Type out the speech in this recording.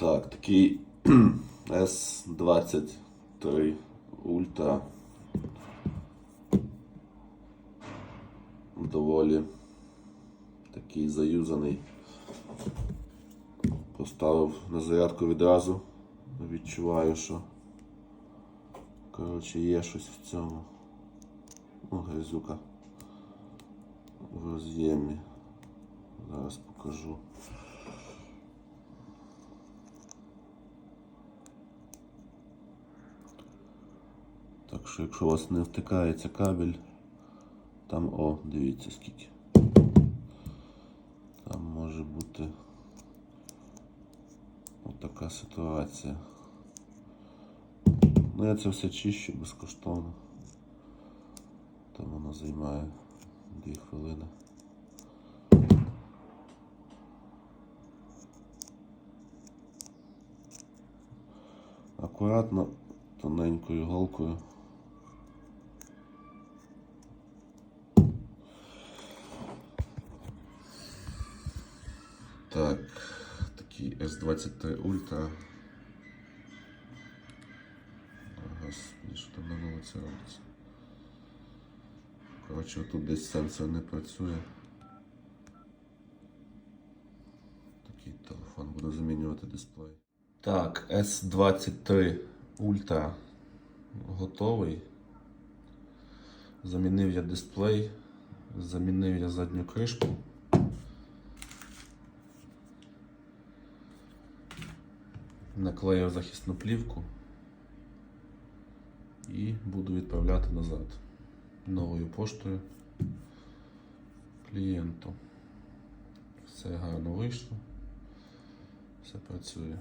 Так, такий S23 Ultra. Доволі такий заюзаний. Поставив на зарядку відразу. Відчуваю, що коротше є щось в цьому. Ну, грязюка в роз'ємі. Зараз покажу. Так що, якщо у вас не втикається кабель, там, о, дивіться скільки. Там може бути отака ситуація. Ну я це все чищу безкоштовно. Там воно займає 2 хвилини. Акуратно, тоненькою голкою. Так, такий S23 Ultra. Ага, що там на вулиці робиться. Коротше, тут десь сенсор не працює. Такий телефон буду замінювати дисплей. Так, S23 Ultra готовий. Замінив я дисплей, замінив я задню кришку. Наклеїв захисну плівку і буду відправляти назад новою поштою клієнту. Все гарно вийшло, все працює.